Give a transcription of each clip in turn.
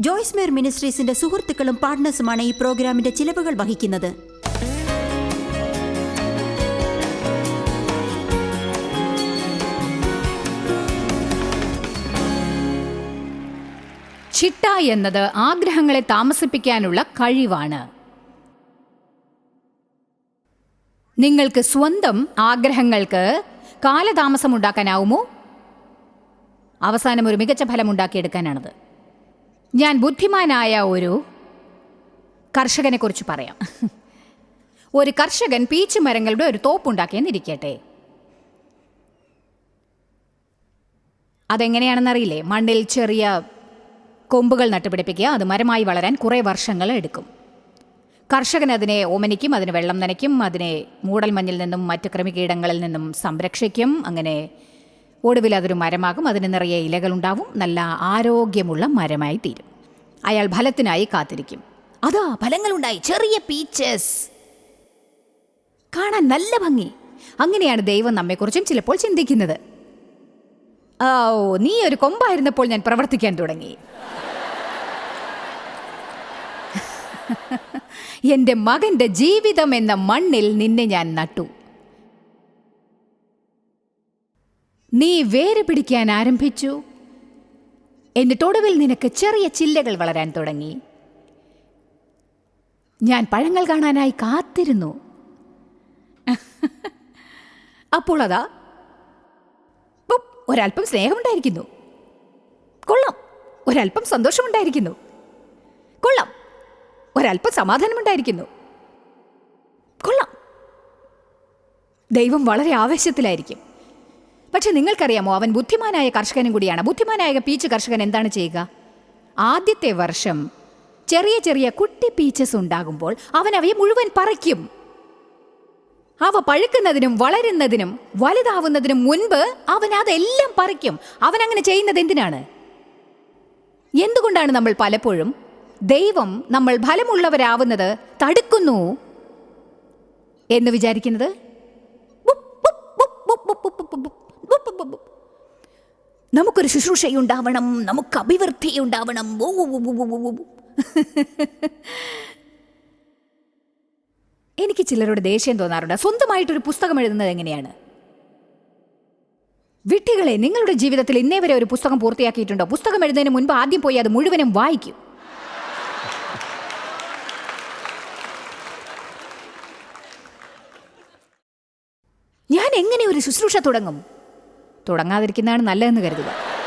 Joyce Meyer മിനിസ്ട്രീസിന്റെ സുഹൃത്തുക്കളും പാർട്ട്നേഴ്സുമാണ് ഈ പ്രോഗ്രാമിന്റെ ചിലവുകൾ വഹിക്കുന്നത്. ചിട്ട എന്നത് ആഗ്രഹങ്ങളെ താമസിപ്പിക്കാനുള്ള കഴിവാണ്. നിങ്ങൾക്ക് സ്വന്തം ആഗ്രഹങ്ങൾക്ക് കാലതാമസം ഉണ്ടാക്കാനാവുമോ? അവസാനം ഒരു മികച്ച ഫലം ഉണ്ടാക്കിയെടുക്കാനാണത്. ഞാൻ ബുദ്ധിമാനായ ഒരു കർഷകനെ കുറിച്ച് പറയാം. ഒരു കർഷകൻ പീച്ച് മരങ്ങളുടെ ഒരു തോപ്പുണ്ടാക്കിയെന്നിരിക്കട്ടെ. അതെങ്ങനെയാണെന്നറിയില്ലേ? മണ്ണിൽ ചെറിയ കൊമ്പുകൾ നട്ടുപിടിപ്പിക്കുക അത് മരമായി വളരാൻ കുറേ വർഷങ്ങൾ എടുക്കും. കർഷകൻ അതിനെ ഓമനിക്കും അതിന് വെള്ളം നനയ്ക്കും അതിനെ മൂടൽമഞ്ഞിൽ നിന്നും മറ്റ് കൃമികീടങ്ങളിൽ നിന്നും സംരക്ഷിക്കും അങ്ങനെ ഒടുവിൽ അതൊരു മരമാകും. അതിന് നിറയെ ഇലകളുണ്ടാവും. നല്ല ആരോഗ്യമുള്ള മരമായി തീരും. അയാൾ ഫലത്തിനായി കാത്തിരിക്കും. അതാ ഫലങ്ങളുണ്ടായി. ചെറിയ പീച്ചസ്. കാണാൻ നല്ല ഭംഗി. അങ്ങനെയാണ് ദൈവം നമ്മെക്കുറിച്ചും ചിലപ്പോൾ ചിന്തിക്കുന്നത്. ഓ നീ ഒരു കൊമ്പായിരുന്നപ്പോൾ ഞാൻ പ്രവർത്തിക്കാൻ തുടങ്ങി. എന്റെ മകന്റെ ജീവിതം എന്ന മണ്ണിൽ നിന്നെ ഞാൻ നട്ടു. നീ വേര് പിടിക്കാൻ ആരംഭിച്ചു. എന്നിട്ടൊടുവിൽ നിനക്ക് ചെറിയ ചില്ലകൾ വളരാൻ തുടങ്ങി. ഞാൻ പഴങ്ങൾ കാണാനായി കാത്തിരുന്നു. അപ്പോൾ അതാ. ഒരല്പം സ്നേഹമുണ്ടായിരിക്കുന്നു. കൊള്ളാം ഒരല്പം സന്തോഷമുണ്ടായിരിക്കുന്നു. കൊള്ളാം ഒരല്പം സമാധാനമുണ്ടായിരിക്കുന്നു. കൊള്ളാം. ദൈവം വളരെ ആവേശത്തിലായിരിക്കും. പക്ഷെ നിങ്ങൾക്കറിയാമോ അവൻ ബുദ്ധിമാനായ കർഷകനും കൂടിയാണ്. ബുദ്ധിമാനായ പീച്ച് കർഷകൻ എന്താണ് ചെയ്യുക? ആദ്യത്തെ വർഷം ചെറിയ ചെറിയ കുട്ടി പീച്ചസ് ഉണ്ടാകുമ്പോൾ അവൻ അവയെ മുഴുവൻ പറിക്കും. അവ പഴുക്കുന്നതിനും വളരുന്നതിനും വലുതാവുന്നതിനും മുൻപ് അവൻ അതെല്ലാം പറിക്കും. അവൻ അങ്ങനെ ചെയ്യുന്നത് എന്തിനാണ്? എന്തുകൊണ്ടാണ് നമ്മൾ പലപ്പോഴും ദൈവം നമ്മൾ ഫലമുള്ളവരാവുന്നത് തടുക്കുന്നു എന്ന് വിചാരിക്കുന്നത്? നമുക്കൊരു ശുശ്രൂഷയുണ്ടാവണം നമുക്ക് ഓ, ഓ. എനിക്ക് ചിലരോട് ദേഷ്യം തോന്നാറുണ്ട്. സ്വന്തമായിട്ടൊരു പുസ്തകം എഴുതുന്നത് എങ്ങനെയാണ്? വിട്ടികളെ നിങ്ങളുടെ ജീവിതത്തിൽ ഇന്നേ വരെ ഒരു പുസ്തകം പൂർത്തിയാക്കിയിട്ടുണ്ടോ? പുസ്തകം എഴുതുന്നതിന് മുൻപ് ആദ്യം പോയി അത് മുഴുവനും വായിക്കും. ഞാൻ എങ്ങനെ ഒരു ശുശ്രൂഷ തുടങ്ങും? തുടങ്ങാതിരിക്കുന്നതാണ് നല്ലതെന്ന് കരുതുക.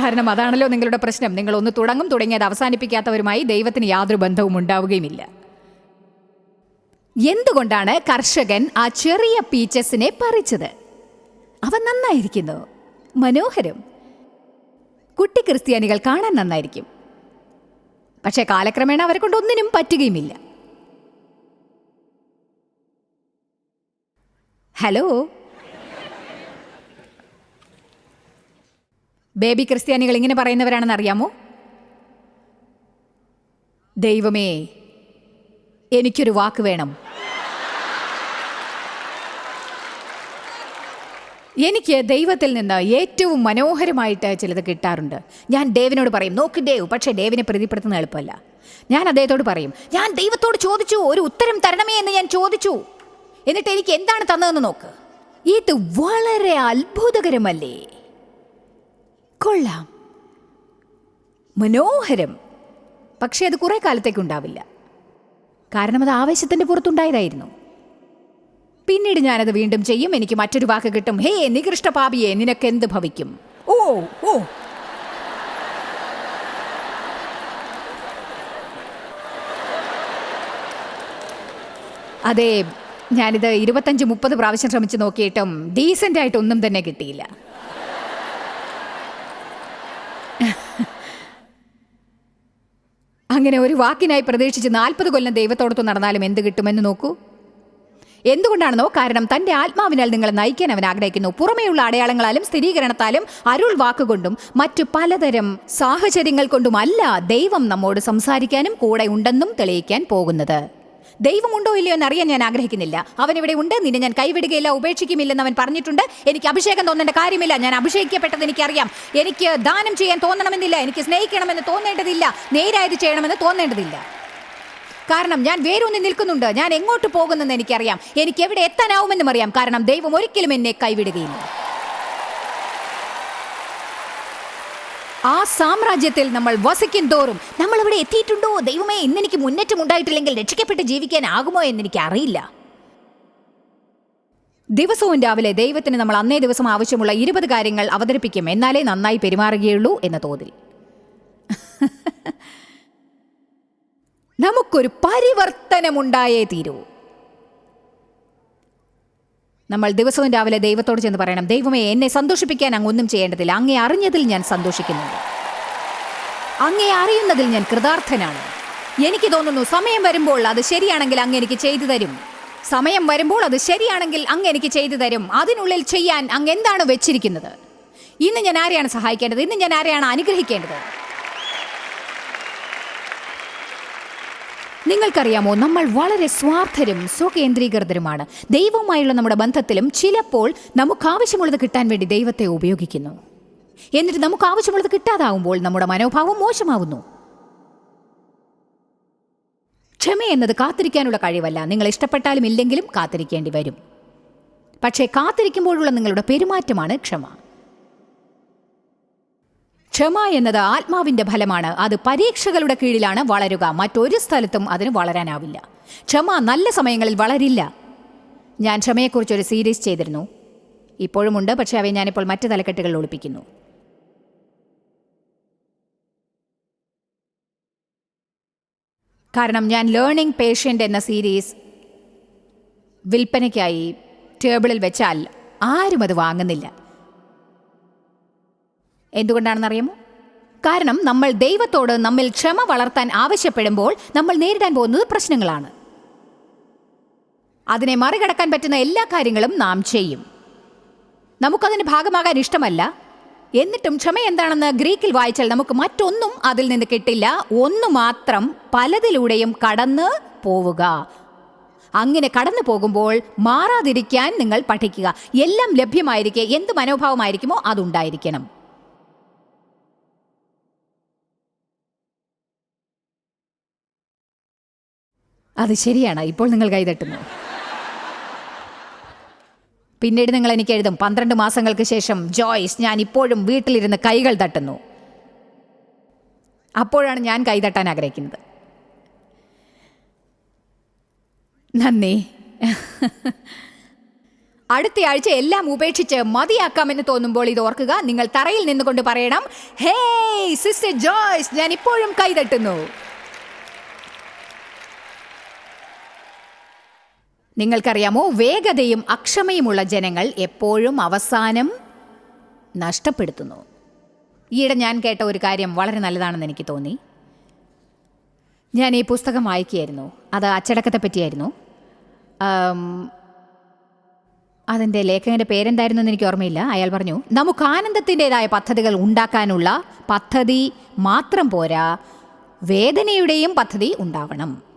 കാരണം അതാണല്ലോ നിങ്ങളുടെ പ്രശ്നം. നിങ്ങൾ ഒന്ന് തുടങ്ങും തുടങ്ങിയത് അവസാനിപ്പിക്കാത്തവരുമായി ദൈവത്തിന് യാതൊരു ബന്ധവും ഉണ്ടാവുകയുമില്ല. എന്തുകൊണ്ടാണ് കർഷകൻ ആ ചെറിയ പീച്ചസിനെ പറിച്ചത്? അവ നന്നായിരിക്കുന്നു. മനോഹരം. കുട്ടി ക്രിസ്ത്യാനികൾ കാണാൻ നന്നായിരിക്കും. പക്ഷേ കാലക്രമേണ അവരെ കൊണ്ട് ഒന്നിനും പറ്റുകയുമില്ല. ഹലോ. ബേബി ക്രിസ്ത്യാനികൾ ഇങ്ങനെ പറയുന്നവരാണെന്ന് അറിയാമോ? ദൈവമേ എനിക്കൊരു വാക്ക് വേണം. എനിക്ക് ദൈവത്തിൽ നിന്ന് ഏറ്റവും മനോഹരമായിട്ട് ചിലത് കിട്ടാറുണ്ട്. ഞാൻ ദേവിനോട് പറയും നോക്ക് ദേവ് പക്ഷേ ദേവിനെ പ്രീതിപ്പെടുത്തുന്ന എളുപ്പമല്ല. ഞാൻ അദ്ദേഹത്തോട് പറയും ഞാൻ ദൈവത്തോട് ചോദിച്ചു ഒരു ഉത്തരം തരണമേ എന്ന് ഞാൻ ചോദിച്ചു. എന്നിട്ട് എനിക്ക് എന്താണ് തന്നതെന്ന് നോക്ക്. ഇത് വളരെ അത്ഭുതകരമല്ലേ? കൊള്ളാം. മനോഹരം. പക്ഷേ അത് കുറെ കാലത്തേക്ക് ഉണ്ടാവില്ല. കാരണം അത് ആവേശത്തിന്റെ പുറത്തുണ്ടായതായിരുന്നു. പിന്നീട് ഞാനത് വീണ്ടും ചെയ്യും. എനിക്ക് മറ്റൊരു വാക്ക് കിട്ടും. ഹേ നികൃഷ്ട പാപിയെ നിനക്ക് എന്ത് ഭവിക്കും? ഓ ഓ. അതെ ഞാനിത് ഇരുപത്തഞ്ച് മുപ്പത് പ്രാവശ്യം ശ്രമിച്ചു നോക്കിയിട്ടും ഡീസന്റ് ആയിട്ട് ഒന്നും തന്നെ കിട്ടിയില്ല. അങ്ങനെ ഒരു വാക്കിനായി പ്രതീക്ഷിച്ച് നാൽപ്പത് കൊല്ലം ദൈവത്തോടത്ത് നടന്നാലും എന്ത് കിട്ടുമെന്ന് നോക്കൂ. എന്തുകൊണ്ടാണെന്നോ കാരണം തന്റെ ആത്മാവിനാൽ നിങ്ങളെ നയിക്കാൻ അവൻ ആഗ്രഹിക്കുന്നു. പുറമേയുള്ള അടയാളങ്ങളാലും സ്ഥിരീകരണത്താലും അരുൾ വാക്കുകൊണ്ടും മറ്റു പലതരം സാഹചര്യങ്ങൾ കൊണ്ടുമല്ല ദൈവം നമ്മോട് സംസാരിക്കാനും കൂടെ ഉണ്ടെന്നും തെളിയിക്കാൻ പോകുന്നത്. ദൈവമുണ്ടോ ഇല്ലയോ എന്ന് അറിയാൻ ഞാൻ ആഗ്രഹിക്കുന്നില്ല. അവൻ ഇവിടെ ഉണ്ട് നിന്നെ ഞാൻ കൈവിടുകയില്ല ഉപേക്ഷിക്കുമില്ലെന്ന് അവൻ പറഞ്ഞിട്ടുണ്ട്. എനിക്ക് അഭിഷേകം തോന്നേണ്ട കാര്യമില്ല. ഞാൻ അഭിഷേകിക്കപ്പെട്ടത് എനിക്കറിയാം. എനിക്ക് ദാനം ചെയ്യാൻ തോന്നണമെന്നില്ല. എനിക്ക് സ്നേഹിക്കണമെന്ന് തോന്നേണ്ടതില്ല. നേരായത് ചെയ്യണമെന്ന് തോന്നേണ്ടതില്ല. കാരണം ഞാൻ വേരൂന്നി നിൽക്കുന്നുണ്ട്. ഞാൻ എങ്ങോട്ട് പോകുന്നെന്ന് എനിക്കറിയാം. എനിക്ക് എവിടെ എത്താനാവുമെന്നും അറിയാം. കാരണം ദൈവം ഒരിക്കലും എന്നെ കൈവിടുകയില്ല. ആ സാമ്രാജ്യത്തിൽ നമ്മൾ വസിക്കും തോറും നമ്മൾ ഇവിടെ എത്തിയിട്ടുണ്ടോ? ദൈവമേ ഇന്നെനിക്ക് മുന്നേറ്റം ഉണ്ടായിട്ടില്ലെങ്കിൽ രക്ഷിക്കപ്പെട്ട് ജീവിക്കാനാകുമോ എന്ന് എനിക്ക് അറിയില്ല. ദിവസവും രാവിലെ ദൈവത്തിന് നമ്മൾ അന്നേ ദിവസം ആവശ്യമുള്ള ഇരുപത് കാര്യങ്ങൾ അവതരിപ്പിക്കും. എന്നാലേ നന്നായി പെരുമാറുകയുള്ളൂ എന്ന തോതിൽ. നമുക്കൊരു പരിവർത്തനമുണ്ടായേ തീരൂ. നമ്മൾ ദിവസവും രാവിലെ ദൈവത്തോട് ചെന്ന് പറയണം ദൈവമേ എന്നെ സന്തോഷിപ്പിക്കാൻ അങ്ങൊന്നും ചെയ്യേണ്ടതില്ല. അങ്ങേ അറിഞ്ഞതിൽ ഞാൻ സന്തോഷിക്കുന്നുണ്ട്. അങ്ങേ അറിയുന്നതിൽ ഞാൻ കൃതാർത്ഥനാണ്. എനിക്ക് തോന്നുന്നു സമയം വരുമ്പോൾ അത് ശരിയാണെങ്കിൽ അങ്ങ് എനിക്ക് ചെയ്തു തരും. സമയം വരുമ്പോൾ അത് ശരിയാണെങ്കിൽ അങ്ങ് എനിക്ക് ചെയ്തു തരും. അതിനുള്ളിൽ ചെയ്യാൻ അങ്ങ് എന്താണ് വെച്ചിരിക്കുന്നത്? ഇന്ന് ഞാൻ ആരെയാണ് സഹായിക്കേണ്ടത്? ഇന്ന് ഞാൻ ആരെയാണ് അനുഗ്രഹിക്കേണ്ടത്? നിങ്ങൾക്കറിയാമോ നമ്മൾ വളരെ സ്വാർത്ഥരും സ്വകേന്ദ്രീകൃതരുമാണ്. ദൈവവുമായുള്ള നമ്മുടെ ബന്ധത്തിലും ചിലപ്പോൾ നമുക്ക് ആവശ്യമുള്ളത് കിട്ടാൻ വേണ്ടി ദൈവത്തെ ഉപയോഗിക്കുന്നു. എന്നിട്ട് നമുക്ക് ആവശ്യമുള്ളത് കിട്ടാതാവുമ്പോൾ നമ്മുടെ മനോഭാവം മോശമാവുന്നു. ക്ഷമ എന്നത് കാത്തിരിക്കാനുള്ള കഴിവല്ല. നിങ്ങൾ ഇഷ്ടപ്പെട്ടാലും ഇല്ലെങ്കിലും കാത്തിരിക്കേണ്ടി വരും. പക്ഷേ കാത്തിരിക്കുമ്പോഴുള്ള നിങ്ങളുടെ പെരുമാറ്റമാണ് ക്ഷമ. ക്ഷമ എന്നത് ആത്മാവിന്റെ ഫലമാണ്. അത് പരീക്ഷകളുടെ കീഴിലാണ് വളരുക. മറ്റൊരു സ്ഥലത്തും അതിന് വളരാനാവില്ല. ക്ഷമ നല്ല സമയങ്ങളിൽ വളരില്ല. ഞാൻ ക്ഷമയെക്കുറിച്ചൊരു സീരീസ് ചെയ്തിരുന്നു. ഇപ്പോഴുമുണ്ട് പക്ഷേ അവയെ ഞാനിപ്പോൾ മറ്റു തലക്കെട്ടുകളിൽ ഒളിപ്പിക്കുന്നു. കാരണം ഞാൻ ലേണിംഗ് പേഷ്യന്റ് എന്ന സീരീസ് വിൽപ്പനയ്ക്കായി ടേബിളിൽ വെച്ചാൽ ആരും അത് വാങ്ങുന്നില്ല. എന്തുകൊണ്ടാണെന്നറിയാമോ? കാരണം നമ്മൾ ദൈവത്തോട് നമ്മിൽ ക്ഷമ വളർത്താൻ ആവശ്യപ്പെടുമ്പോൾ നമ്മൾ നേരിടാൻ പോകുന്നത് പ്രശ്നങ്ങളാണ്. അതിനെ മറികടക്കാൻ പറ്റുന്ന എല്ലാ കാര്യങ്ങളും നാം ചെയ്യും. നമുക്കതിന് ഭാഗമാകാൻ ഇഷ്ടമല്ല. എന്നിട്ടും ക്ഷമ എന്താണെന്ന് ഗ്രീക്കിൽ വായിച്ചാൽ നമുക്ക് മറ്റൊന്നും അതിൽ നിന്ന് കിട്ടില്ല. ഒന്ന് മാത്രം പലതിലൂടെയും കടന്ന് പോവുക. അങ്ങനെ കടന്നു പോകുമ്പോൾ മാറാതിരിക്കാൻ നിങ്ങൾ പഠിക്കുക. എല്ലാം ലഭ്യമായിരിക്കെ എന്ത് മനോഭാവമായിരിക്കുമോ അതുണ്ടായിരിക്കണം. അത് ശരിയാണ്. ഇപ്പോൾ നിങ്ങൾ കൈതട്ടുന്നു പിന്നീട് നിങ്ങൾ എനിക്ക് എഴുതും. പന്ത്രണ്ട് മാസങ്ങൾക്ക് ശേഷം ജോയ്സ് ഞാൻ ഇപ്പോഴും വീട്ടിലിരുന്ന് കൈകൾ തട്ടുന്നു. അപ്പോഴാണ് ഞാൻ കൈതട്ടാൻ ആഗ്രഹിക്കുന്നത്. നന്ദി. അടുത്ത ആഴ്ച എല്ലാം ഉപേക്ഷിച്ച് മതിയാക്കാമെന്ന് തോന്നുമ്പോൾ ഇത് ഓർക്കുക. നിങ്ങൾ തറയിൽ നിന്നുകൊണ്ട് പറയണം ഹേ സിസ്റ്റർ ജോയ്സ് ഞാൻ ഇപ്പോഴും കൈതട്ടുന്നു നിങ്ങൾക്കറിയാമോ? വേഗതയും അക്ഷമയുമുള്ള ജനങ്ങൾ എപ്പോഴും അവസാനം നഷ്ടപ്പെടുത്തുന്നു. ഈയിടെ ഞാൻ കേട്ട ഒരു കാര്യം വളരെ നല്ലതാണെന്ന് എനിക്ക് തോന്നി. ഞാൻ ഈ പുസ്തകം വായിക്കുകയായിരുന്നു. അത് അച്ചടക്കത്തെ പറ്റിയായിരുന്നു. അതിന്റെ ലേഖകന്റെ പേരെന്തായിരുന്നു എന്ന് എനിക്ക് ഓർമ്മയില്ല. അയാൾ പറഞ്ഞു നമുക്ക് ആനന്ദത്തിന്റെതായ പദ്ധതികൾ ഉണ്ടാക്കാനുള്ള പദ്ധതി മാത്രം പോരാ. വേദനയുടെയും പദ്ധതി ഉണ്ടാവണം.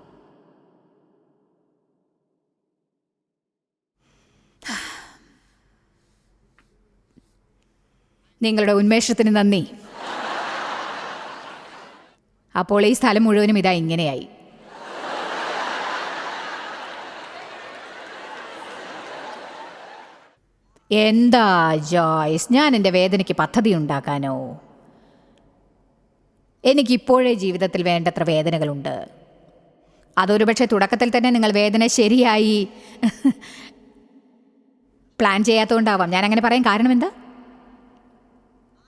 നിങ്ങളുടെ ഉന്മേഷത്തിന് നന്ദി. അപ്പോൾ ഈ സ്ഥലം മുഴുവനും ഇതാ ഇങ്ങനെയായി. എന്താ ജോയ്സ്? ഞാൻ എന്റെ വേദനയ്ക്ക് പദ്ധതി ഉണ്ടാക്കാനോ? എനിക്കിപ്പോഴേ ജീവിതത്തിൽ വേണ്ടത്ര വേദനകളുണ്ട്. അതൊരു പക്ഷേ തുടക്കത്തിൽ തന്നെ നിങ്ങൾ വേദന ശരിയായി പ്ലാൻ ചെയ്യാത്തതുകൊണ്ടാവാം ഞാൻ അങ്ങനെ പറയാൻ കാരണം എന്താ?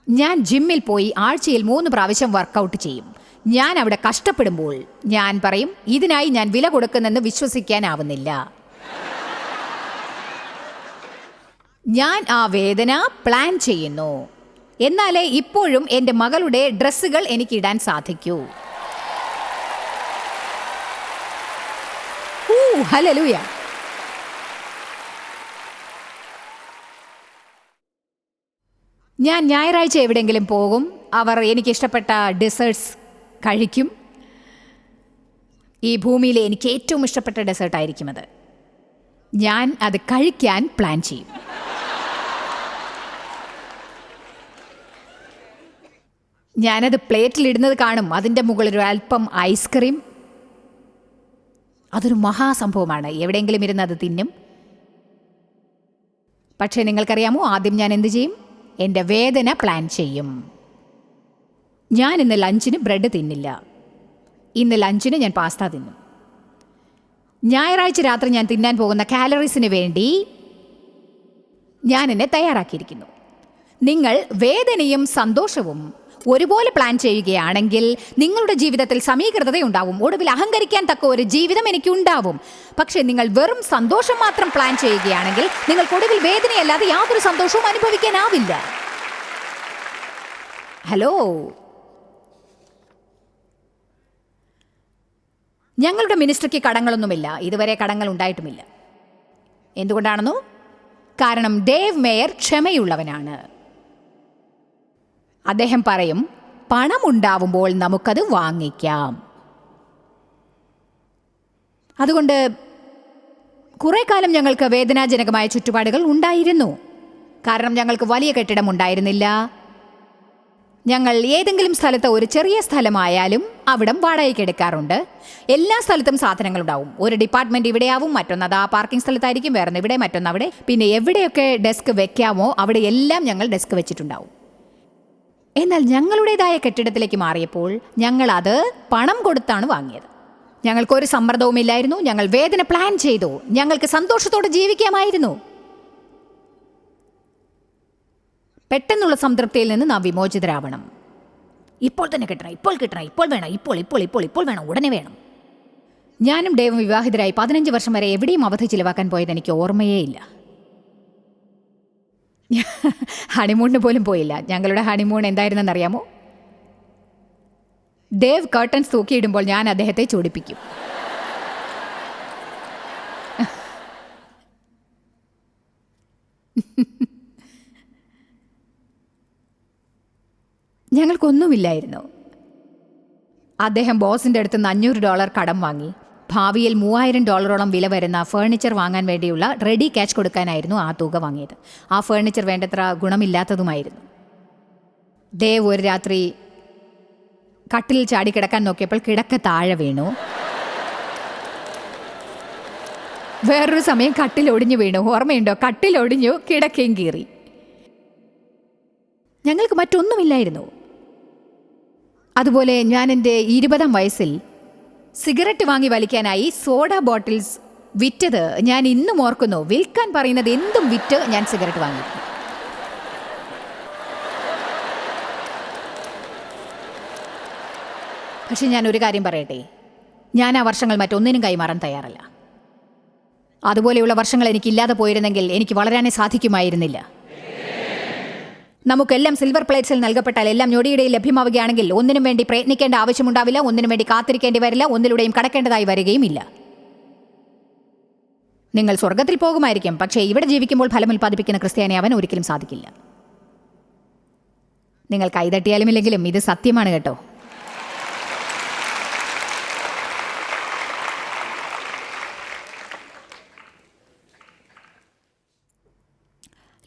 ഞാൻ ജിമ്മിൽ പോയി ആഴ്ചയിൽ മൂന്ന് പ്രാവശ്യം വർക്കൗട്ട് ചെയ്യും. ഞാൻ അവിടെ കഷ്ടപ്പെടുമ്പോൾ ഞാൻ പറയും ഇതിനായി ഞാൻ വില കൊടുക്കുന്നെന്ന് വിശ്വസിക്കാനാവുന്നില്ല. ഞാൻ ആ വേദന പ്ലാൻ ചെയ്യുന്നു. എന്നാലേ ഇപ്പോഴും എന്റെ മകളുടെ ഡ്രസ്സുകൾ എനിക്കിടാൻ സാധിക്കൂ. ഊ, ഞാൻ ഞായറാഴ്ച എവിടെയെങ്കിലും പോകും. അവർ എനിക്കിഷ്ടപ്പെട്ട ഡെസേർട്സ് കഴിക്കും. ഈ ഭൂമിയിലെ എനിക്ക് ഏറ്റവും ഇഷ്ടപ്പെട്ട ഡെസേർട്ട് ആയിരിക്കും അത്. ഞാൻ അത് കഴിക്കാൻ പ്ലാൻ ചെയ്യും. ഞാനത് പ്ലേറ്റിലിടുന്നത് കാണും. അതിന്റെ മുകളിൽ ഒരു അല്പം ഐസ്ക്രീം അതൊരു മഹാസംഭവമാണ്. എവിടെയെങ്കിലും ഇരുന്ന് അത് തിന്നും. പക്ഷേ നിങ്ങൾക്കറിയാമോ? ആദ്യം ഞാൻ എന്ത് ചെയ്യും? എന്റെ വേദന പ്ലാൻ ചെയ്യും. ഞാൻ ഇന്ന് ലഞ്ചിന് ബ്രെഡ് തിന്നില്ല. ഇന്ന് ലഞ്ചിന് ഞാൻ പാസ്ത തിന്നും. ഞായറാഴ്ച രാത്രി ഞാൻ തിന്നാൻ പോകുന്ന കാലറീസിന് വേണ്ടി ഞാൻ എന്നെ തയ്യാറാക്കിയിരിക്കുന്നു. നിങ്ങൾ വേദനയും സന്തോഷവും ഒരുപോലെ പ്ലാൻ ചെയ്യുകയാണെങ്കിൽ നിങ്ങളുടെ ജീവിതത്തിൽ സമീകൃതതയുണ്ടാവും ഒടുവിൽ അഹങ്കരിക്കാൻ തക്ക ഒരു ജീവിതം എനിക്ക് ഉണ്ടാവും പക്ഷേ നിങ്ങൾ വെറും സന്തോഷം മാത്രം പ്ലാൻ ചെയ്യുകയാണെങ്കിൽ നിങ്ങൾക്ക് ഒടുവിൽ വേദനയല്ലാതെ യാതൊരു സന്തോഷവും അനുഭവിക്കാനാവില്ല. ഹലോ ഞങ്ങളുടെ മിനിസ്റ്റർക്ക് കടങ്ങളൊന്നുമില്ല. ഇതുവരെ കടങ്ങൾ ഉണ്ടായിട്ടുമില്ല. എന്തുകൊണ്ടാണെന്നോ? കാരണം ഡേവ് മേയർ ക്ഷമയുള്ളവനാണ്. അദ്ദേഹം പറയും പണമുണ്ടാവുമ്പോൾ നമുക്കത് വാങ്ങിക്കാം. അതുകൊണ്ട് കുറെ കാലം ഞങ്ങൾക്ക് വേദനാജനകമായ ചുറ്റുപാടുകൾ ഉണ്ടായിരുന്നു. കാരണം ഞങ്ങൾക്ക് വലിയ കെട്ടിടം ഉണ്ടായിരുന്നില്ല. ഞങ്ങൾ ഏതെങ്കിലും സ്ഥലത്ത് ഒരു ചെറിയ സ്ഥലമായാലും അവിടം വാടകയ്ക്ക് എടുക്കാറുണ്ട്. എല്ലാ സ്ഥലത്തും സാധനങ്ങൾ ഉണ്ടാവും. ഒരു ഡിപ്പാർട്ട്മെന്റ് ഇവിടെയാവും മറ്റൊന്നത് ആ പാർക്കിംഗ് സ്ഥലത്തായിരിക്കും വേറെ ഇവിടെ മറ്റൊന്ന് അവിടെ. പിന്നെ എവിടെയൊക്കെ ഡെസ്ക് വെക്കാമോ അവിടെ എല്ലാം ഞങ്ങൾ ഡെസ്ക് വെച്ചിട്ടുണ്ടാവും. എന്നാൽ ഞങ്ങളുടേതായ കെട്ടിടത്തിലേക്ക് മാറിയപ്പോൾ ഞങ്ങൾ അത് പണം കൊടുത്താണ് വാങ്ങിയത്. ഞങ്ങൾക്കൊരു സമ്മർദ്ദവുമില്ലായിരുന്നു. ഞങ്ങൾ വേദന പ്ലാൻ ചെയ്തു. ഞങ്ങൾക്ക് സന്തോഷത്തോടെ ജീവിക്കാമായിരുന്നു. പെട്ടെന്നുള്ള സംതൃപ്തിയിൽ നിന്ന് നാം വിമോചിതരാവണം. ഇപ്പോൾ തന്നെ കിട്ടണം ഇപ്പോൾ കിട്ടണം ഇപ്പോൾ വേണം ഇപ്പോൾ ഇപ്പോൾ ഇപ്പോൾ ഇപ്പോൾ വേണം ഉടനെ വേണം. ഞാനും ഡേവും വിവാഹിതരായി പതിനഞ്ച് വർഷം വരെ എവിടെയും അവധി ചിലവാക്കാൻ പോയത് എനിക്ക് ഓർമ്മയേ ഇല്ല. ഹണിമൂണിന് പോലും പോയില്ല. ഞങ്ങളുടെ ഹണിമൂൺ എന്തായിരുന്നെന്ന് അറിയാമോ ദേവ് കർട്ടൻസ് തൂക്കിയിടുമ്പോൾ ഞാൻ അദ്ദേഹത്തെ ചൂടിപ്പിക്കും. ഞങ്ങൾക്കൊന്നുമില്ലായിരുന്നു. അദ്ദേഹം ബോസിന്റെ അടുത്ത് നിന്ന് അഞ്ഞൂറ് ഡോളർ കടം വാങ്ങി. ഭാവിയിൽ മൂവായിരം ഡോളറോളം വില വരുന്ന ഫേർണിച്ചർ വാങ്ങാൻ വേണ്ടിയുള്ള റെഡി ക്യാഷ് കൊടുക്കാനായിരുന്നു ആ തുക വാങ്ങിയത്. ആ ഫേർണിച്ചർ വേണ്ടത്ര ഗുണമില്ലാത്തതുമായിരുന്നു. ദേവ് ഒരു രാത്രി കട്ടിൽ ചാടി കിടക്കാൻ നോക്കിയപ്പോൾ കിടക്ക താഴെ വീണു. വേറൊരു സമയം കട്ടിൽ ഒടിഞ്ഞു വീണു. ഓർമ്മയുണ്ടോ? കട്ടിൽ ഒടിഞ്ഞു കിടക്കയും കീറി. ഞങ്ങൾക്ക് മറ്റൊന്നുമില്ലായിരുന്നു. അതുപോലെ ഞാൻ എന്റെ ഇരുപതാം വയസ്സിൽ സിഗരറ്റ് വാങ്ങി വലിക്കാനായി സോഡ ബോട്ടിൽസ് വിറ്റത് ഞാൻ ഇന്നും ഓർക്കുന്നു. വിൽക്കാൻ പറയുന്നത് എന്തും വിറ്റ് ഞാൻ സിഗരറ്റ് വാങ്ങി. പക്ഷെ ഞാൻ ഒരു കാര്യം പറയട്ടെ. ഞാൻ ആ വർഷങ്ങൾ മറ്റൊന്നിനും കൈമാറാൻ തയ്യാറല്ല. അതുപോലെയുള്ള വർഷങ്ങൾ എനിക്കില്ലാതെ പോയിരുന്നെങ്കിൽ എനിക്ക് വളരാനേ സാധിക്കുമായിരുന്നില്ല. നമുക്കെല്ലാം സിൽവർ പ്ലേറ്റ്സിൽ നൽകപ്പെട്ടാൽ എല്ലാം ഞൊടിയിടയിൽ ലഭ്യമാവുകയാണെങ്കിൽ ഒന്നിനും വേണ്ടി പ്രയത്നിക്കേണ്ട ആവശ്യമുണ്ടാവില്ല ഒന്നിനും വേണ്ടി കാത്തിരിക്കേണ്ടി വരില്ല ഒന്നിലൂടെയും കടക്കേണ്ടതായി വരികയും ഇല്ല നിങ്ങൾ സ്വർഗത്തിൽ പോകുമായിരിക്കും പക്ഷേ ഇവിടെ ജീവിക്കുമ്പോൾ ഫലം ഉൽപ്പാദിപ്പിക്കുന്ന ക്രിസ്ത്യാനി അവൻ ഒരിക്കലും സാധിക്കില്ല. നിങ്ങൾ കൈതട്ടിയാലും ഇല്ലെങ്കിലും ഇത് സത്യമാണ് കേട്ടോ.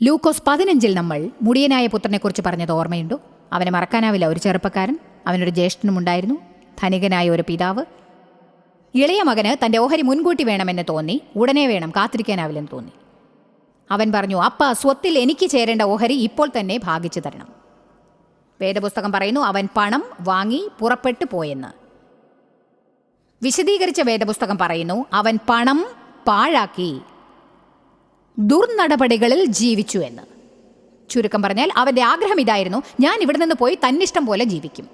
ലൂക്കോസ് പതിനഞ്ചിൽ നമ്മൾ മുടിയനായ പുത്രനെക്കുറിച്ച് പറഞ്ഞത് ഓർമ്മയുണ്ടോ? അവനെ മറക്കാനാവില്ല. ഒരു ചെറുപ്പക്കാരൻ അവനൊരു ജ്യേഷ്ഠനുമുണ്ടായിരുന്നു ധനികനായ ഒരു പിതാവ്. ഇളയ മകന് തന്റെ ഓഹരി മുൻകൂട്ടി വേണമെന്ന് തോന്നി. ഉടനെ വേണം കാത്തിരിക്കാനാവില്ലെന്ന് തോന്നി. അവൻ പറഞ്ഞു അപ്പ സ്വത്തിൽ എനിക്ക് ചേരേണ്ട ഓഹരി ഇപ്പോൾ തന്നെ ഭാഗിച്ചു തരണം. വേദപുസ്തകം പറയുന്നു അവൻ പണം വാങ്ങി പുറപ്പെട്ടു പോയെന്ന്. വിശദീകരിച്ച വേദപുസ്തകം പറയുന്നു അവൻ പണം പാഴാക്കി ദുർനടപടികളിൽ ജീവിച്ചു എന്ന്. ചുരുക്കം പറഞ്ഞാൽ അവന്റെ ആഗ്രഹം ഇതായിരുന്നു ഞാൻ ഇവിടെ നിന്ന് പോയി തന്നിഷ്ടം പോലെ ജീവിക്കും.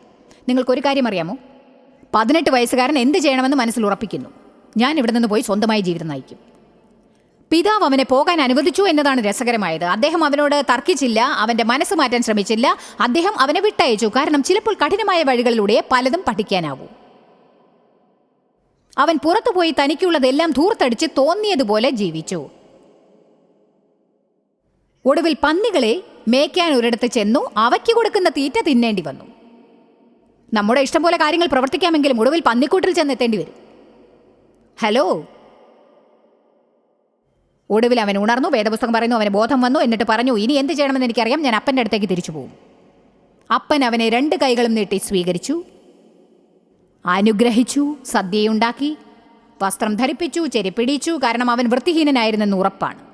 നിങ്ങൾക്കൊരു കാര്യം അറിയാമോ? പതിനെട്ട് വയസ്സുകാരൻ എന്ത് ചെയ്യണമെന്ന് മനസ്സിൽ ഉറപ്പിക്കുന്നു. ഞാൻ ഇവിടെ നിന്ന് പോയി സ്വന്തമായി ജീവിതം നയിക്കും. പിതാവ് അവനെ പോകാൻ അനുവദിച്ചു എന്നതാണ് രസകരമായത്. അദ്ദേഹം അവനോട് തർക്കിച്ചില്ല അവന്റെ മനസ്സ് മാറ്റാൻ ശ്രമിച്ചില്ല. അദ്ദേഹം അവനെ വിട്ടയച്ചു. കാരണം ചിലപ്പോൾ കഠിനമായ വഴികളിലൂടെ പലതും പഠിക്കാനാവൂ. അവൻ പുറത്തുപോയി തനിക്കുള്ളതെല്ലാം ധൂർത്തടിച്ച് തോന്നിയതുപോലെ ജീവിച്ചു. ഒടുവിൽ പന്നികളെ മേയ്ക്കാൻ ഒരിടത്ത് ചെന്നു അവയ്ക്ക് കൊടുക്കുന്ന തീറ്റ തിന്നേണ്ടി വന്നു. നമ്മുടെ ഇഷ്ടം പോലെ കാര്യങ്ങൾ പ്രവർത്തിക്കാമെങ്കിലും ഒടുവിൽ പന്നിക്കൂട്ടിൽ ചെന്നെത്തേണ്ടി വരും. ഹലോ? ഒടുവിൽ അവൻ ഉണർന്നു വേദപുസ്തകം പറയുന്നു അവന് ബോധം വന്നു എന്നിട്ട് പറഞ്ഞു ഇനി എന്ത് ചെയ്യണമെന്ന് എനിക്കറിയാം ഞാൻ അപ്പന്റെ അടുത്തേക്ക് തിരിച്ചു പോകും. അപ്പൻ അവനെ രണ്ട് കൈകളും നീട്ടി സ്വീകരിച്ചു അനുഗ്രഹിച്ചു സദ്യയുണ്ടാക്കി വസ്ത്രം ധരിപ്പിച്ചു ചെരിപ്പിടിച്ചു കാരണം അവൻ വൃത്തിഹീനനായിരുന്നെന്ന് ഉറപ്പാണ്.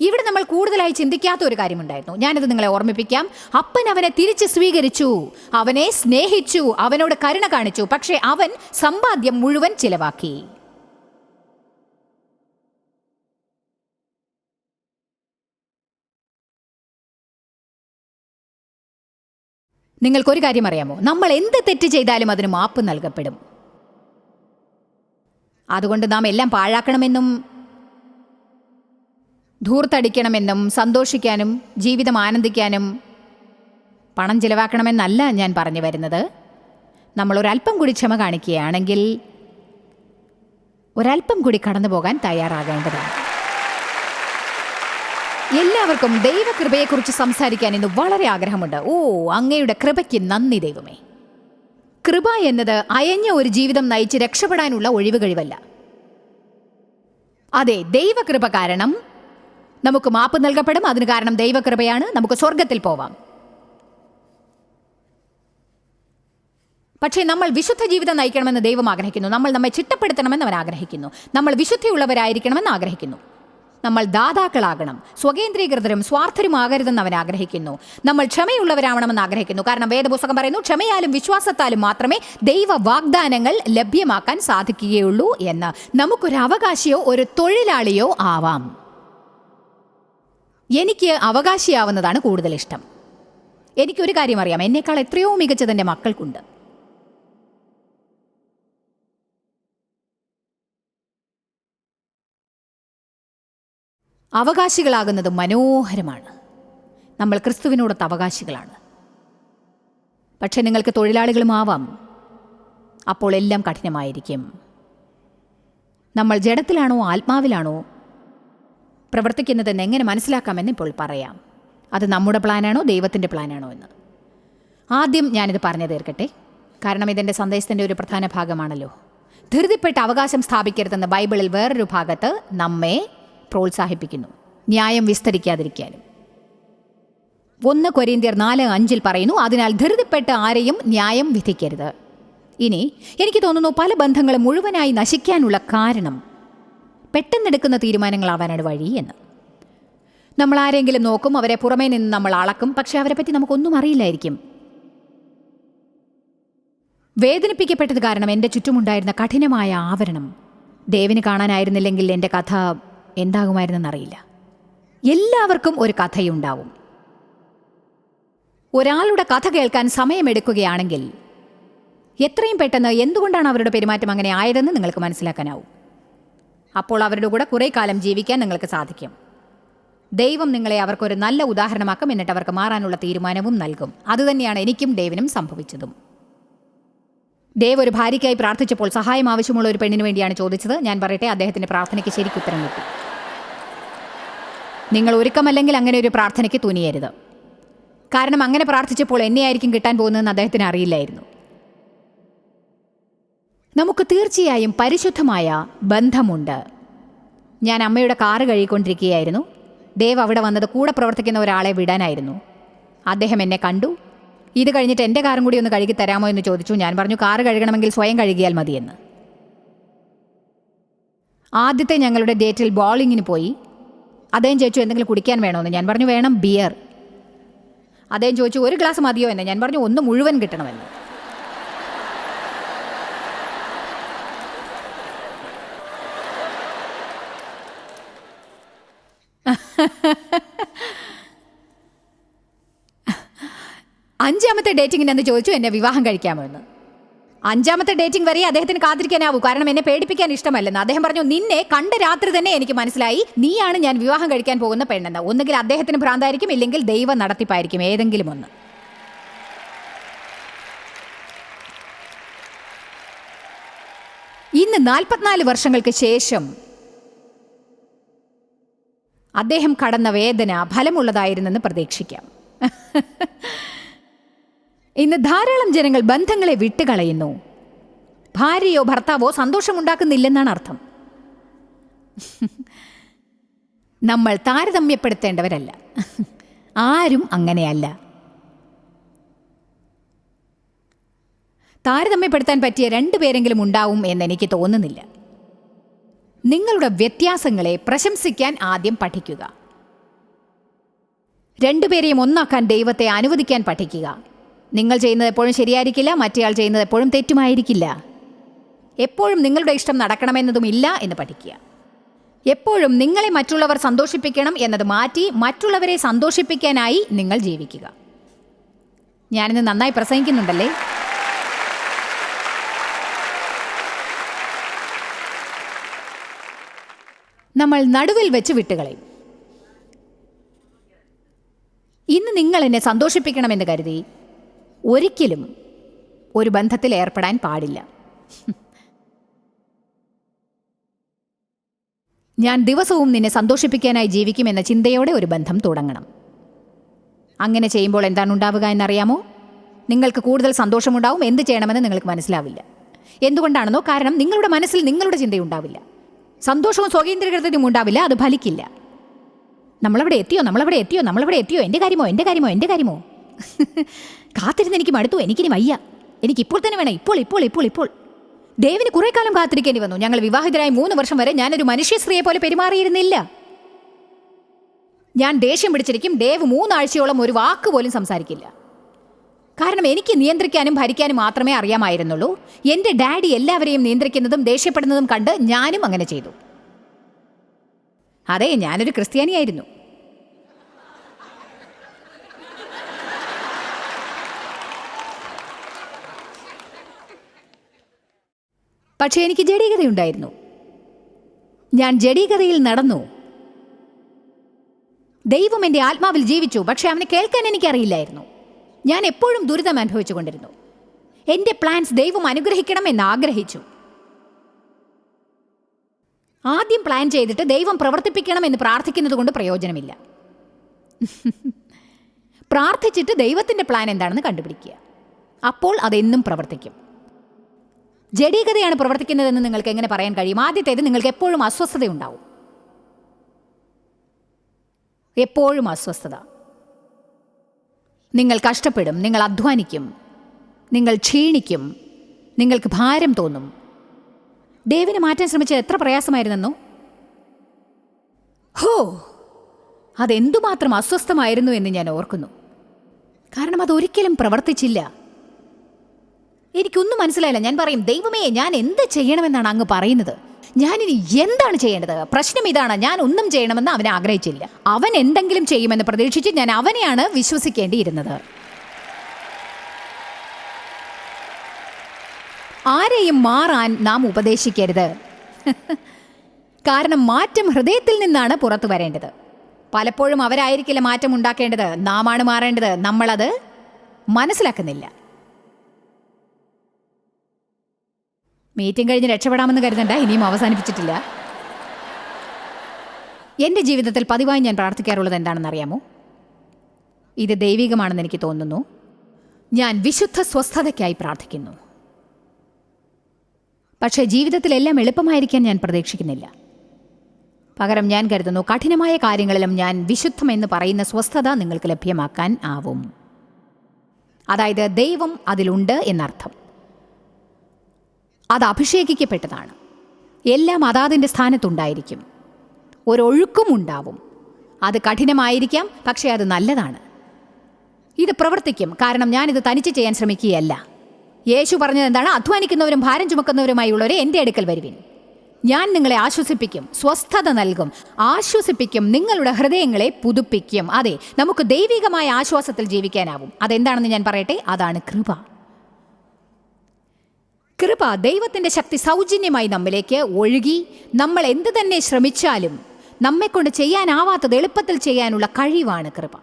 ഇവിടെ നമ്മൾ കൂടുതലായി ചിന്തിക്കാത്ത ഒരു കാര്യമുണ്ടായിരുന്നു. ഞാനിത് നിങ്ങളെ ഓർമ്മിപ്പിക്കാം. അപ്പൻ അവനെ തിരിച്ച് സ്വീകരിച്ചു. അവനെ സ്നേഹിച്ചു. അവനോട് കരുണ കാണിച്ചു. പക്ഷേ അവൻ സമ്പാദ്യം മുഴുവൻ ചിലവാക്കി. നിങ്ങൾക്കൊരു കാര്യം അറിയാമോ? നമ്മൾ എന്ത് തെറ്റ് ചെയ്താലും അതിന് മാപ്പ് നൽകപ്പെടും. അതുകൊണ്ട് നാം എല്ലാം പാഴാക്കണമെന്നും ധൂർത്തടിക്കണമെന്നും സന്തോഷിക്കാനും ജീവിതം ആനന്ദിക്കാനും പണം ചിലവാക്കണമെന്നല്ല ഞാൻ പറഞ്ഞു വരുന്നത്. നമ്മൾ ഒരല്പം കൂടി ക്ഷമ കാണിക്കുകയാണെങ്കിൽ ഒരല്പം കൂടി കടന്നു പോകാൻ തയ്യാറാകേണ്ടതാണ്. എല്ലാവർക്കും ദൈവകൃപയെക്കുറിച്ച് സംസാരിക്കാൻ ഇന്ന് വളരെ ആഗ്രഹമുണ്ട്. ഓ അങ്ങയുടെ കൃപയ്ക്ക് നന്ദി ദൈവമേ. കൃപ എന്നത് അയഞ്ഞ ഒരു ജീവിതം നയിച്ച് രക്ഷപ്പെടാനുള്ള ഒഴിവ് കഴിവല്ല. അതെ ദൈവകൃപ കാരണം നമുക്ക് മാപ്പ് നൽകപ്പെടും. അതിന് കാരണം ദൈവകൃപയാണ്. നമുക്ക് സ്വർഗത്തിൽ പോവാം. പക്ഷേ നമ്മൾ വിശുദ്ധ ജീവിതം നയിക്കണമെന്ന് ദൈവം ആഗ്രഹിക്കുന്നു. നമ്മൾ നമ്മെ ചിട്ടപ്പെടുത്തണമെന്ന് അവൻ ആഗ്രഹിക്കുന്നു. നമ്മൾ വിശുദ്ധിയുള്ളവരായിരിക്കണമെന്ന് ആഗ്രഹിക്കുന്നു. നമ്മൾ ദാതാക്കളാകണം. സ്വകേന്ദ്രീകൃതരും സ്വാർത്ഥരുമാകരുതെന്ന് അവൻ ആഗ്രഹിക്കുന്നു. നമ്മൾ ക്ഷമയുള്ളവരാവണമെന്ന് ആഗ്രഹിക്കുന്നു. കാരണം വേദപുസ്തകം പറയുന്നു ക്ഷമയാലും വിശ്വാസത്താലും മാത്രമേ ദൈവ വാഗ്ദാനങ്ങൾ ലഭ്യമാക്കാൻ സാധിക്കുകയുള്ളൂ എന്ന്. നമുക്കൊരു അവകാശിയോ ഒരു തൊഴിലാളിയോ ആവാം. എനിക്ക് അവകാശിയാവുന്നതാണ് കൂടുതൽ ഇഷ്ടം. എനിക്കൊരു കാര്യം അറിയാം എന്നേക്കാൾ എത്രയോ മികച്ചത് എന്റെ മക്കൾക്കുണ്ട്. അവകാശികളാകുന്നത് മനോഹരമാണ്. നമ്മൾ ക്രിസ്തുവിനോടൊത്ത് അവകാശികളാണ്. പക്ഷെ നിങ്ങൾക്ക് തൊഴിലാളികളുമാവാം അപ്പോൾ എല്ലാം കഠിനമായിരിക്കും. നമ്മൾ ജഡത്തിലാണോ ആത്മാവിലാണോ പ്രവർത്തിക്കുന്നതെന്ന് എങ്ങനെ മനസ്സിലാക്കാമെന്ന് ഇപ്പോൾ പറയാം. അത് നമ്മുടെ പ്ലാനാണോ ദൈവത്തിന്റെ പ്ലാനാണോ എന്ന്. ആദ്യം ഞാനിത് പറഞ്ഞു തീർക്കട്ടെ. കാരണം ഇതെന്റെ സന്ദേശത്തിന്റെ ഒരു പ്രധാന ഭാഗമാണല്ലോ. ധൃതിപ്പെട്ട് അവകാശം സ്ഥാപിക്കരുതെന്ന് ബൈബിളിൽ വേറൊരു ഭാഗത്ത് നമ്മെ പ്രോത്സാഹിപ്പിക്കുന്നു. ന്യായം വിസ്തരിക്കാതിരിക്കാനും. ഒന്ന് കൊരീന്ത്യർ നാല് അഞ്ചിൽ പറയുന്നു അതിനാൽ ധൃതിപ്പെട്ട് ആരെയും ന്യായം വിധിക്കരുത്. ഇനി എനിക്ക് തോന്നുന്നു പല ബന്ധങ്ങളും മുഴുവനായി നശിക്കാനുള്ള കാരണം പെട്ടെന്നെടുക്കുന്ന തീരുമാനങ്ങളാവാനാണ് വഴി എന്ന്. നമ്മൾ ആരെങ്കിലും നോക്കും അവരെ പുറമേ നിന്ന് നമ്മൾ അളക്കും പക്ഷെ പറ്റി നമുക്കൊന്നും അറിയില്ലായിരിക്കും. വേദനിപ്പിക്കപ്പെട്ടത് കാരണം എന്റെ ചുറ്റുമുണ്ടായിരുന്ന കഠിനമായ ആവരണം. ദേവിന് കാണാനായിരുന്നില്ലെങ്കിൽ എന്റെ കഥ എന്താകുമായിരുന്നെന്നറിയില്ല. എല്ലാവർക്കും ഒരു കഥയുണ്ടാവും. ഒരാളുടെ കഥ കേൾക്കാൻ സമയമെടുക്കുകയാണെങ്കിൽ എത്രയും പെട്ടെന്ന് എന്തുകൊണ്ടാണ് അവരുടെ പെരുമാറ്റം അങ്ങനെ ആയതെന്ന് നിങ്ങൾക്ക് മനസ്സിലാക്കാനാവും. അപ്പോൾ അവരുടെ കൂടെ കുറേ കാലം ജീവിക്കാൻ നിങ്ങൾക്ക് സാധിക്കും. ദൈവം നിങ്ങളെ അവർക്കൊരു നല്ല ഉദാഹരണമാക്കും എന്നിട്ട് അവർക്ക് മാറാനുള്ള തീരുമാനവും നൽകും. അതുതന്നെയാണ് എനിക്കും ഡേവിനും സംഭവിച്ചതും. ദേവ് ഒരു ഭാര്യയ്ക്കായി പ്രാർത്ഥിച്ചപ്പോൾ സഹായം ആവശ്യമുള്ള ഒരു പെണ്ണിന് വേണ്ടിയാണ് ചോദിച്ചത്. ഞാൻ പറയട്ടെ അദ്ദേഹത്തിന്റെ പ്രാർത്ഥനയ്ക്ക് ശരിക്കും ഉത്തരം കിട്ടി. നിങ്ങൾ ഒരുക്കമല്ലെങ്കിൽ അങ്ങനെ ഒരു പ്രാർത്ഥനയ്ക്ക് തുനിയരുത്. കാരണം അങ്ങനെ പ്രാർത്ഥിച്ചപ്പോൾ എന്നെയായിരിക്കും കിട്ടാൻ പോകുന്നതെന്ന് അദ്ദേഹത്തിന് അറിയില്ലായിരുന്നു. നമുക്ക് തീർച്ചയായും പരിശുദ്ധമായ ബന്ധമുണ്ട്. ഞാൻ അമ്മയുടെ കാറ് കഴുകിക്കൊണ്ടിരിക്കുകയായിരുന്നു. ദേവ് അവിടെ വന്നത് കൂടെ പ്രവർത്തിക്കുന്ന ഒരാളെ വിടാനായിരുന്നു. അദ്ദേഹം എന്നെ കണ്ടു. ഇത് കഴിഞ്ഞിട്ട് എന്റെ കാറും കൂടി ഒന്ന് കഴുകി തരാമോ എന്ന് ചോദിച്ചു. ഞാൻ പറഞ്ഞു കാറ് കഴുകണമെങ്കിൽ സ്വയം കഴുകിയാൽ മതിയെന്ന്. ആദ്യത്തെ ഞങ്ങളുടെ ഡേറ്റിൽ ബോളിങ്ങിന് പോയി. അദ്ദേഹം ചോദിച്ചു എന്തെങ്കിലും കുടിക്കാൻ വേണമെന്ന് ഞാൻ പറഞ്ഞു വേണം ബിയർ. അദ്ദേഹം ചോദിച്ചു ഒരു ഗ്ലാസ് മതിയോ? എന്ന്. ഞാൻ പറഞ്ഞു ഒന്ന് മുഴുവൻ കിട്ടണമെന്ന്. അഞ്ചാമത്തെ ഡേറ്റിംഗിന് എന്ന് ചോദിച്ചു എന്നെ വിവാഹം കഴിക്കാമോ എന്ന്? അഞ്ചാമത്തെ ഡേറ്റിംഗ് വരെ അദ്ദേഹത്തിന് കാത്തിരിക്കാനാവൂ. കാരണം എന്നെ പേടിപ്പിക്കാൻ ഇഷ്ടമല്ലെന്ന്. അദ്ദേഹം പറഞ്ഞു നിന്നെ കണ്ട രാത്രി തന്നെ എനിക്ക് മനസ്സിലായി. നീയാണ് ഞാൻ വിവാഹം കഴിക്കാൻ പോകുന്ന പെണ്ണെന്ന്. ഒന്നുകിൽ അദ്ദേഹത്തിന് ഭ്രാന്തായിരിക്കും ഇല്ലെങ്കിൽ ദൈവം നടത്തിപ്പായിരിക്കും. ഏതെങ്കിലും ഒന്ന്. ഇന്ന് നാൽപ്പത്തിനാല് വർഷങ്ങൾക്ക് ശേഷം അദ്ദേഹം കടന്ന വേദന ഫലമുള്ളതായിരുന്നെന്ന് പ്രതീക്ഷിക്കാം. ഇന്ന് ധാരാളം ജനങ്ങൾ ബന്ധങ്ങളെ വിട്ടുകളയുന്നു. ഭാര്യയോ ഭർത്താവോ സന്തോഷമുണ്ടാക്കുന്നില്ലെന്നാണ് അർത്ഥം. നമ്മൾ താരതമ്യപ്പെടുത്തേണ്ടവരല്ല. ആരും അങ്ങനെയല്ല. താരതമ്യപ്പെടുത്താൻ പറ്റിയ രണ്ടുപേരെങ്കിലും ഉണ്ടാവും എന്ന് എനിക്ക് തോന്നുന്നില്ല. നിങ്ങളുടെ വ്യത്യാസങ്ങളെ പ്രശംസിക്കാൻ ആദ്യം പഠിക്കുക. രണ്ടുപേരെയും ഒന്നാക്കാൻ ദൈവത്തെ അനുവദിക്കാൻ പഠിക്കുക. നിങ്ങൾ ചെയ്യുന്നത് എപ്പോഴും ശരിയായിരിക്കില്ല മറ്റേയാൾ ചെയ്യുന്നത് എപ്പോഴും തെറ്റുമായിരിക്കില്ല. എപ്പോഴും നിങ്ങളുടെ ഇഷ്ടം നടക്കണമെന്നതുമില്ല എന്ന് പഠിക്കുക. എപ്പോഴും നിങ്ങളെ മറ്റുള്ളവർ സന്തോഷിപ്പിക്കണം എന്നത് മാറ്റി മറ്റുള്ളവരെ സന്തോഷിപ്പിക്കാനായി നിങ്ങൾ ജീവിക്കുക. ഞാനിന്ന് നന്നായി പ്രസംഗിക്കുന്നുണ്ടല്ലേ? നമ്മൾ നടുവിൽ വെച്ച് വിട്ടുകളയും ഇന്ന് നിങ്ങൾ എന്നെ സന്തോഷിപ്പിക്കണമെന്ന് കരുതി ഒരിക്കലും ഒരു ബന്ധത്തിൽ ഏർപ്പെടാൻ പാടില്ല. ഞാൻ ദിവസവും നിന്നെ സന്തോഷിപ്പിക്കാനായി ജീവിക്കുമെന്ന ചിന്തയോടെ ഒരു ബന്ധം തുടങ്ങണം. അങ്ങനെ ചെയ്യുമ്പോൾ എന്താണ് ഉണ്ടാവുക എന്നറിയാമോ? നിങ്ങൾക്ക് കൂടുതൽ സന്തോഷമുണ്ടാവും എന്ത് ചെയ്യണമെന്ന് നിങ്ങൾക്ക് മനസ്സിലാവില്ല. എന്തുകൊണ്ടാണെന്നോ? കാരണം നിങ്ങളുടെ മനസ്സിൽ നിങ്ങളുടെ ചിന്തയുണ്ടാവില്ല. സന്തോഷവും സ്വകേന്ദ്രീകൃതയും ഉണ്ടാവില്ല അത് ഫലിക്കില്ല. നമ്മളവിടെ എത്തിയോ നമ്മളവിടെ എത്തിയോ നമ്മളവിടെ എത്തിയോ എന്റെ കാര്യമോ എന്റെ കാര്യമോ എന്റെ കാര്യമോ? കാത്തിരുന്ന് എനിക്ക് മടുത്തു എനിക്കിനി വയ്യ. എനിക്ക് ഇപ്പോൾ തന്നെ വേണം ഇപ്പോൾ ഇപ്പോൾ ഇപ്പോൾ ഇപ്പോൾ. ദേവിന് കുറേ കാലം കാത്തിരിക്കേണ്ടി വന്നു. ഞങ്ങൾ വിവാഹിതരായി മൂന്ന് വർഷം വരെ ഞാനൊരു മനുഷ്യ സ്ത്രീയെ പോലെ പെരുമാറിയിരുന്നില്ല. ഞാൻ ദേഷ്യം പിടിച്ചിരിക്കും ദേവ് മൂന്നാഴ്ചയോളം ഒരു വാക്ക് പോലും സംസാരിക്കില്ല. കാരണം എനിക്ക് നിയന്ത്രിക്കാനും ഭരിക്കാനും മാത്രമേ അറിയാമായിരുന്നുള്ളൂ. എന്റെ ഡാഡി എല്ലാവരെയും നിയന്ത്രിക്കുന്നതും ദേഷ്യപ്പെടുന്നതും കണ്ട് ഞാനും അങ്ങനെ ചെയ്തു. അതെ ഞാനൊരു ക്രിസ്ത്യാനിയായിരുന്നു. പക്ഷേ എനിക്ക് ജഡീകതയുണ്ടായിരുന്നു. ഞാൻ ജഡീകതയിൽ നടന്നു. ദൈവം എന്റെ ആത്മാവിൽ ജീവിച്ചു പക്ഷെ അവനെ കേൾക്കാൻ എനിക്കറിയില്ലായിരുന്നു. ഞാൻ എപ്പോഴും ദുരിതം അനുഭവിച്ചുകൊണ്ടിരുന്നു എന്റെ പ്ലാൻസ് ദൈവം അനുഗ്രഹിക്കണമെന്ന് ആഗ്രഹിച്ചു. ആദ്യം പ്ലാൻ ചെയ്തിട്ട് ദൈവം പ്രവർത്തിപ്പിക്കണം എന്ന് പ്രാർത്ഥിക്കുന്നത് കൊണ്ട് പ്രയോജനമില്ല. പ്രാർത്ഥിച്ചിട്ട് ദൈവത്തിന്റെ പ്ലാൻ എന്താണെന്ന് കണ്ടുപിടിക്കുക. അപ്പോൾ അതെന്നും പ്രവർത്തിക്കും. ജഡീകതയാണ് പ്രവർത്തിക്കുന്നതെന്ന് നിങ്ങൾക്ക് എങ്ങനെ പറയാൻ കഴിയും? ആദ്യത്തേത് നിങ്ങൾക്ക് എപ്പോഴും അസ്വസ്ഥതയുണ്ടാവും. എപ്പോഴും അസ്വസ്ഥത. നിങ്ങൾ കഷ്ടപ്പെടും നിങ്ങൾ അധ്വാനിക്കും നിങ്ങൾ ക്ഷീണിക്കും നിങ്ങൾക്ക് ഭാരം തോന്നും. ദേവിനെ മാറ്റാൻ ശ്രമിച്ചത് എത്ര പ്രയാസമായിരുന്നെന്നോ? ഹോ അതെന്തുമാത്രം അസ്വസ്ഥമായിരുന്നു എന്ന് ഞാൻ ഓർക്കുന്നു. കാരണം അതൊരിക്കലും പ്രവർത്തിച്ചില്ല. എനിക്കൊന്നും മനസ്സിലായില്ല. ഞാൻ പറയും ദൈവമേ ഞാൻ എന്ത് ചെയ്യണമെന്നാണ് അങ്ങ് പറയുന്നത്? ഞാനിനി എന്താണ് ചെയ്യേണ്ടത്? പ്രശ്നം ഇതാണ്. ഞാൻ ഒന്നും ചെയ്യണമെന്ന് അവൻ ആഗ്രഹിച്ചില്ല. അവൻ എന്തെങ്കിലും ചെയ്യുമെന്ന് പ്രതീക്ഷിച്ച് ഞാൻ അവനെയാണ് വിശ്വസിക്കേണ്ടിയിരുന്നത്. ആരെയും മാറാൻ നാം ഉപദേശിക്കരുത്. കാരണം മാറ്റം ഹൃദയത്തിൽ നിന്നാണ് പുറത്തു വരേണ്ടത്. പലപ്പോഴും അവരായിരിക്കില്ല മാറ്റം ഉണ്ടാക്കേണ്ടത്. നാമാണ് മാറേണ്ടത്. നമ്മളത് മനസ്സിലാക്കുന്നില്ല. മീറ്റിംഗ് കഴിഞ്ഞ് രക്ഷപ്പെടാമെന്ന് കരുതണ്ട. ഇനിയും അവസാനിപ്പിച്ചിട്ടില്ല. എന്റെ ജീവിതത്തിൽ പതിവായി ഞാൻ പ്രാർത്ഥിക്കാറുള്ളത് എന്താണെന്ന് അറിയാമോ ഇത് ദൈവികമാണെന്ന് എനിക്ക് തോന്നുന്നു. ഞാൻ വിശുദ്ധ സ്വസ്ഥതയ്ക്കായി പ്രാർത്ഥിക്കുന്നു. പക്ഷേ ജീവിതത്തിലെല്ലാം എളുപ്പമായിരിക്കാൻ ഞാൻ പ്രതീക്ഷിക്കുന്നില്ല. പകരം ഞാൻ കരുതുന്നു കഠിനമായ കാര്യങ്ങളിലും ഞാൻ വിശുദ്ധമെന്ന് പറയുന്ന സ്വസ്ഥത നിങ്ങൾക്ക് ലഭ്യമാക്കാൻ ആവും. അതായത് ദൈവം അതിലുണ്ട് എന്നർത്ഥം. അത് അഭിഷേകിക്കപ്പെട്ടതാണ്. എല്ലാം അതാതിന്റെ സ്ഥാനത്തുണ്ടായിരിക്കും. ഒരൊഴുക്കും ഉണ്ടാവും അത് കഠിനമായിരിക്കാം പക്ഷേ അത് നല്ലതാണ്. ഇത് പ്രവർത്തിക്കും. കാരണം ഞാനിത് തനിച്ച് ചെയ്യാൻ ശ്രമിക്കുകയല്ല. യേശു പറഞ്ഞത് എന്താണ്? അധ്വാനിക്കുന്നവരും ഭാരം ചുമക്കുന്നവരുമായുള്ളവരെ എന്റെ അടുക്കൽ വരുവിൻ. ഞാൻ നിങ്ങളെ ആശ്വസിപ്പിക്കും സ്വസ്ഥത നൽകും. ആശ്വസിപ്പിക്കും നിങ്ങളുടെ ഹൃദയങ്ങളെ പുതുപ്പിക്കും. അതെ നമുക്ക് ദൈവികമായ ആശ്വാസത്തിൽ ജീവിക്കാനാവും. അതെന്താണെന്ന് ഞാൻ പറയട്ടെ? അതാണ് കൃപ. കൃപ ദൈവത്തിന്റെ ശക്തി സൗജന്യമായി നമ്മിലേക്ക് ഒഴുകി നമ്മൾ എന്ത് തന്നെ ശ്രമിച്ചാലും നമ്മെക്കൊണ്ട് ചെയ്യാനാവാത്തത് എളുപ്പത്തിൽ ചെയ്യാനുള്ള കഴിവാണ് കൃപ.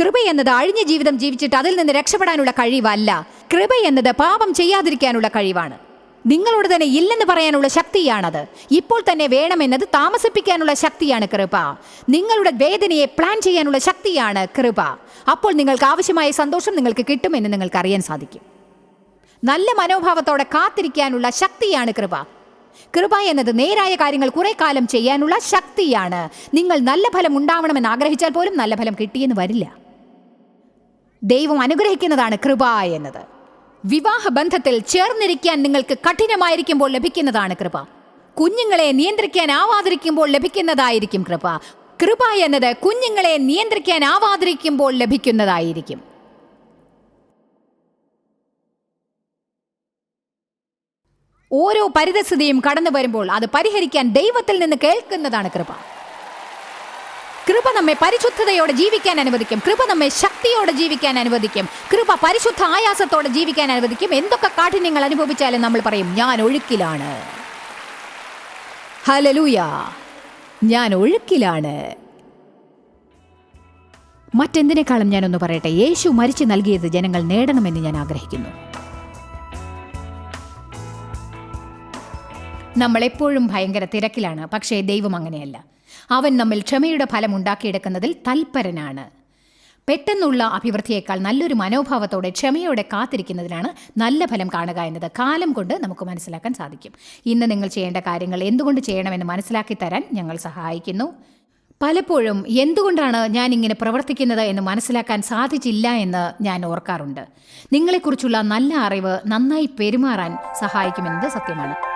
കൃപ എന്നത് അഴിഞ്ഞ ജീവിതം ജീവിച്ചിട്ട് അതിൽ നിന്ന് രക്ഷപ്പെടാനുള്ള കഴിവല്ല. കൃപ എന്നത് പാപം ചെയ്യാതിരിക്കാനുള്ള കഴിവാണ്. നിങ്ങളോട് തന്നെ ഇല്ലെന്ന് പറയാനുള്ള ശക്തിയാണത്. ഇപ്പോൾ തന്നെ വേണമെന്നത് താമസിപ്പിക്കാനുള്ള ശക്തിയാണ് കൃപ. നിങ്ങളുടെ വേദനയെ പ്ലാൻ ചെയ്യാനുള്ള ശക്തിയാണ് കൃപ. അപ്പോൾ നിങ്ങൾക്ക് ആവശ്യമായ സന്തോഷം നിങ്ങൾക്ക് കിട്ടുമെന്ന് നിങ്ങൾക്ക് അറിയാൻ സാധിക്കും. നല്ല മനോഭാവത്തോടെ കാത്തിരിക്കാനുള്ള ശക്തിയാണ് കൃപ. കൃപ എന്നത് നേരായ കാര്യങ്ങൾ കുറെ കാലം ചെയ്യാനുള്ള ശക്തിയാണ്. നിങ്ങൾ നല്ല ഫലം ഉണ്ടാവണമെന്ന് ആഗ്രഹിച്ചാൽ പോലും നല്ല ഫലം കിട്ടിയെന്ന് വരില്ല. ദൈവം അനുഗ്രഹിക്കുന്നതാണ് കൃപ എന്നത്. വിവാഹ ബന്ധത്തിൽ ചേർന്നിരിക്കാൻ നിങ്ങൾക്ക് കഠിനമായിരിക്കുമ്പോൾ ലഭിക്കുന്നതാണ് കൃപ. കുഞ്ഞുങ്ങളെ നിയന്ത്രിക്കാനാവാതിരിക്കുമ്പോൾ ലഭിക്കുന്നതായിരിക്കും കൃപ. കൃപ എന്നത് കുഞ്ഞുങ്ങളെ നിയന്ത്രിക്കാനാവാതിരിക്കുമ്പോൾ ലഭിക്കുന്നതായിരിക്കും. ഓരോ പരിതസ്ഥിതിയും കടന്നു വരുമ്പോൾ അത് പരിഹരിക്കാൻ ദൈവത്തിൽ നിന്ന് കേൾക്കുന്നതാണ് കൃപ. കൃപ നമ്മെ പരിശുദ്ധതയോടെ ജീവിക്കാൻ അനുവദിക്കും. കൃപ നമ്മെ ശക്തിയോടെ ജീവിക്കാൻ അനുവദിക്കും. കൃപ പരിശുദ്ധ ആയാസത്തോടെ ജീവിക്കാൻ അനുവദിക്കും. എന്തൊക്കെ കാഠിന്യങ്ങൾ അനുഭവിച്ചാലും നമ്മൾ പറയും ഞാൻ ഒഴുക്കിലാണ്. ഹലലൂയ ഞാൻ ഒഴുക്കിലാണ്. മറ്റെന്തിനേക്കാളും ഞാനൊന്ന് പറയട്ടെ യേശു മരിച്ചു നൽകിയത് ജനങ്ങൾ നേടണമെന്ന് ഞാൻ ആഗ്രഹിക്കുന്നു. നമ്മൾ എപ്പോഴും ഭയങ്കര തിരക്കിലാണ്. പക്ഷേ ദൈവം അങ്ങനെയല്ല. അവൻ നമ്മിൽ ക്ഷമയുടെ ഫലം ഉണ്ടാക്കിയെടുക്കുന്നതിൽ തൽപരനാണ്. പെട്ടെന്നുള്ള അഭിവൃദ്ധിയേക്കാൾ നല്ലൊരു മനോഭാവത്തോടെ ക്ഷമയോടെ കാത്തിരിക്കുന്നതിനാണ് നല്ല ഫലം കാണുക എന്നത് കാലം കൊണ്ട് നമുക്ക് മനസ്സിലാക്കാൻ സാധിക്കും. ഇന്ന് നിങ്ങൾ ചെയ്യേണ്ട കാര്യങ്ങൾ എന്തുകൊണ്ട് ചെയ്യണമെന്ന് മനസ്സിലാക്കി തരാൻ ഞങ്ങൾ സഹായിക്കുന്നു. പലപ്പോഴും എന്തുകൊണ്ടാണ് ഞാൻ ഇങ്ങനെ പ്രവർത്തിക്കുന്നത് എന്ന് മനസ്സിലാക്കാൻ സാധിച്ചില്ല എന്ന് ഞാൻ ഓർക്കാറുണ്ട്. നിങ്ങളെക്കുറിച്ചുള്ള നല്ല അറിവ് നന്നായി പെരുമാറാൻ സഹായിക്കുമെന്നത് സത്യമാണ്.